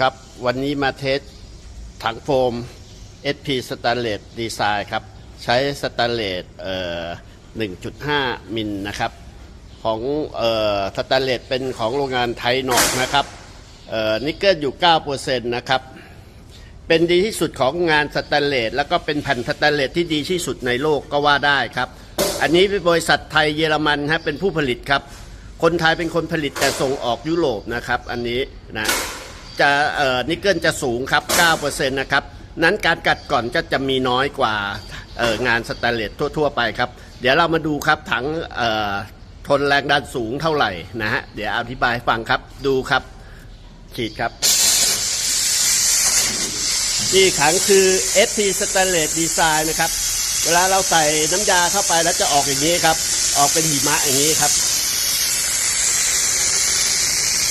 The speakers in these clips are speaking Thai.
ครับ วันนี้มาเทสถังโฟม SP Stainless Design ครับ ใช้สแตนเลสเอ่อ1.5 มิลนะครับ ของเอ่อสแตนเลสเป็นของโรงงานไทยนอกนะครับเอ่อนิกเกิลอยู่ 9%นะครับ เป็นดีที่สุดของงานสแตนเลสแล้วก็เป็นแผ่นสแตนเลสที่ดีที่สุดในโลกก็ว่าได้ครับ อันนี้เป็นบริษัทไทยเยอรมันฮะเป็นผู้ผลิตครับ คนไทยเป็นคนผลิตแต่ส่งออกยุโรปนะครับ อันนี้นะ จะเอ่อนิกเกิลจะสูงครับ 9%นะครับ นั้นการกัดก่อนก็จะมีน้อยกว่าเอ่องานสแตนเลสทั่ว ๆ ไปครับ เดี๋ยวเรามาดูครับถังเอ่อทนแรงดันสูงเท่าไหร่นะฮะ เดี๋ยวอธิบายฟังครับ ดูครับ ขีดครับ นี่ขังคือ SP Stainless Design นะครับ เวลาเราใส่น้ำยาเข้าไปแล้วจะออกอย่างนี้ครับ ออกเป็นหิมะอย่างนี้ครับ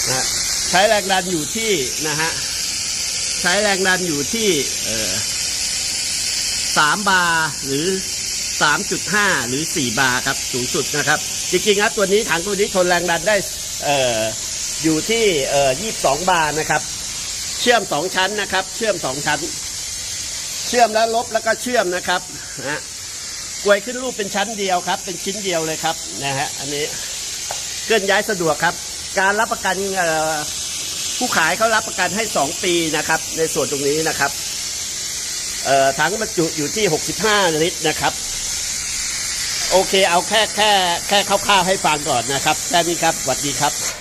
นะ ใช้แรงดันอยู่ที่นะฮะใช้แรงดันอยู่ที่เออสามบาร์หรือ 3.5 หรือ 4 บาร์ครับสูงสุดนะครับ จริงๆครับตัวนี้ถังตัวนี้ทนแรงดันได้เอ่ออยู่ที่เอ่อ22 บาร์นะครับ เชื่อมสองชั้นนะครับ เชื่อมสองชั้น เชื่อมแล้วลบแล้วก็เชื่อมนะครับนะกลวยขึ้นรูปเป็นชั้นเดียวครับ เป็นชิ้นเดียวเลยครับนะฮะอันนี้เคลื่อนย้ายสะดวกครับ การรับประกันเอ่อ ผู้ขายเขารับประกันให้ 2 ปีนะครับ ในส่วนตรงนี้นะครับถังบรรจุอยู่ที่ 65 ลิตรนะครับ โอเคเอาแค่แค่แค่คร่าวๆให้ฟังก่อนนะครับแค่นี้ครับสวัสดีครับ